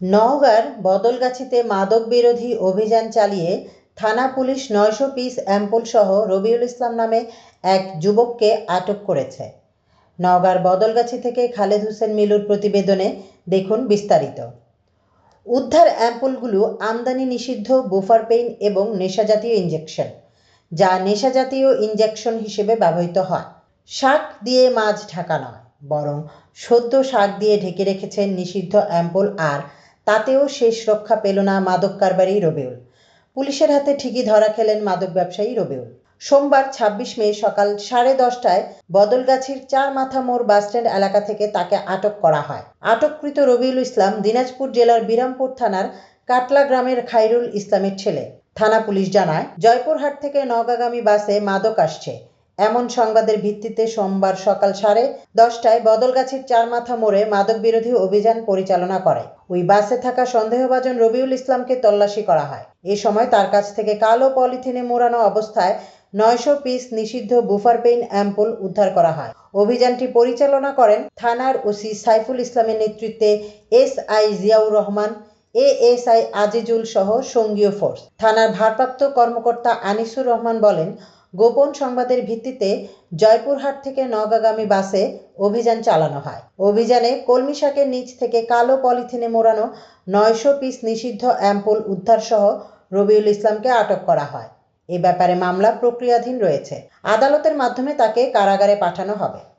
নওগাঁর বদলগাছিতে মাদক বিরোধী অভিযান চালিয়ে থানা পুলিশ নয়শো পিস অ্যাম্পল সহ রবিউল ইসলাম নামে এক যুবককে আটক করেছে। নওগাঁর বদলগাছি থেকে খালেদ হোসেন মিলুর প্রতিবেদনে দেখুন বিস্তারিত। উদ্ধার অ্যাম্পলগুলো আমদানি নিষিদ্ধ বুফারপেইন এবং নেশাজাতীয় ইঞ্জেকশন যা নেশাজাতীয় ইঞ্জেকশন হিসেবে ব্যবহৃত হয়। শাক দিয়ে মাছ ঢাকা নয়, বরং সদ্য শাক দিয়ে ঢেকে রেখেছেন নিষিদ্ধ অ্যাম্পল আর তাতেও শেষ রক্ষা পেল না মাদক কারবারি রবিউল। পুলিশের হাতে ঠিকই ধরা খেলেন মাদক ব্যবসায়ী রবিউল। সোমবার ছাব্বিশ মে সকাল সাড়ে দশটায় বদলগাছির চার মাথা মোড় বাসস্ট্যান্ড এলাকা থেকে তাকে আটক করা হয়। আটককৃত রবিউল ইসলাম দিনাজপুর জেলার বিরামপুর থানার কাটলা গ্রামের খাইরুল ইসলামের ছেলে। থানা পুলিশ জানায়, জয়পুরহাট থেকে নওগাঁগামী বাসে মাদক আসছে। এমন সংবাদের ভিত্তিতে সোমবার সকাল সাড়ে দশটায় বদলগাছির চারমাথা মোড়ে মাদক বিরোধী অভিযান পরিচালনা করে। ওই বাসে থাকা সন্দেহভাজন রবিউল ইসলামকে তল্লাশি করা হয়। এ সময় তার কাছ থেকে কালো পলিথিনে মোড়ানো অবস্থায় নয়শো পিস নিষিদ্ধ বুফারপেইন অ্যাম্পল উদ্ধার করা হয়। অভিযানটি পরিচালনা করেন থানার ওসি সাইফুল ইসলামের নেতৃত্বে S I Ziaur Rahman ASI Azizul সহ সঙ্গীয় ফোর্স। থানার ভারপ্রাপ্ত কর্মকর্তা আনিসুর রহমান বলেন গোপন সংবাদের ভিত্তিতে জয়পুরহাট থেকে নওগাঁগামী বাসে অভিযান চালানো হয়। অভিযানে কলমি শাকের নিচ থেকে কালো পলিথিনে মোড়ানো নয়শো পিস নিষিদ্ধ অ্যাম্পল উদ্ধার সহ রবিউল ইসলামকে আটক করা হয়। এ ব্যাপারে মামলা প্রক্রিয়াধীন রয়েছে। আদালতের মাধ্যমে তাকে কারাগারে পাঠানো হবে।